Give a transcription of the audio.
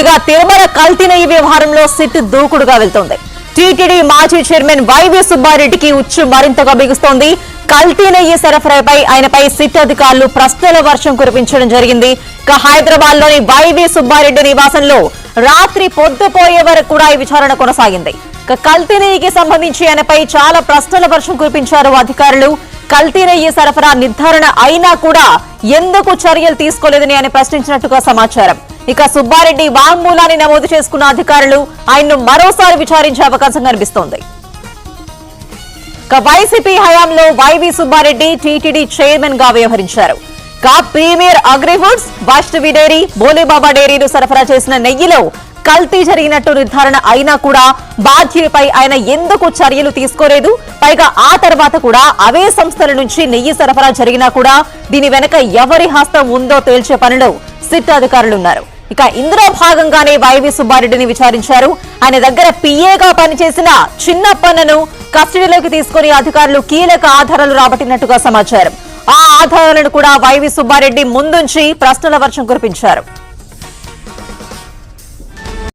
ముందుగా తిరుమల కల్తీ నెయ్యి వ్యవహారంలో సిట్ దూకుడుగా వెళ్తోంది. టీటీడీ మాజీ చైర్మన్ వైవి సుబ్బారెడ్డికి ఉచ్చు మరింతగా బిగుస్తోంది. కల్తీ నెయ్యి సరఫరాపై ఆయనపై సిట్ అధికారులు ప్రశ్నల వర్షం కురిపించడం జరిగింది. ఇక హైదరాబాద్లోని వైవి సుబ్బారెడ్డి నివాసంలో రాత్రి పొద్దుపోయే వరకు కూడా ఈ విచారణ కొనసాగింది. ఇక కల్తీ సంబంధించి ఆయనపై చాలా ప్రశ్నల వర్షం కురిపించారు అధికారులు. కల్తీ నెయ్యి సరఫరా నిర్ధారణ అయినా కూడా ఎందుకు చర్యలు తీసుకోలేదని ఆయన ప్రశ్నించినట్టుగా సమాచారం. ఇక సుబ్బారెడ్డి వాంగ్మూలాన్ని నమోదు చేసుకున్న అధికారులు ఆయన్ను మరోసారి విచారించే అవకాశం కనిపిస్తోంది. వైసీపీ హయాంలో వైవి సుబ్బారెడ్డి టీటీడీ చైర్మన్గా వ్యవహరించారు. ఇక premier agrifoods Vaishnavi dairy Bolebaba డైరీలు సరఫరా చేసిన నెయ్యిలో కల్తీ జరిగినట్టు నిర్ధారణ అయినా కూడా బాధ్యులపై ఆయన ఎందుకు చర్యలు తీసుకోలేదు? పైగా ఆ తర్వాత కూడా అవే సంస్థల నుంచి నెయ్యి సరఫరా జరిగినా కూడా దీని వెనక ఎవరి హస్తం ఉందో తేల్చే పనిలో సిట్ అధికారులున్నారు ఇక ఇందులో భాగంగానే వైవి సుబ్బారెడ్డిని విచారించారు. ఆయన దగ్గర పిఏగా పనిచేసిన చిన్నప్పన్నను కస్టడీలోకి తీసుకుని అధికారులు కీలక ఆధారాలు రాబట్టినట్టుగా సమాచారం. ఆ ఆధారాలను కూడా వైవి సుబ్బారెడ్డి ముందుంచి ప్రశ్నల వర్షం కురిపించారు.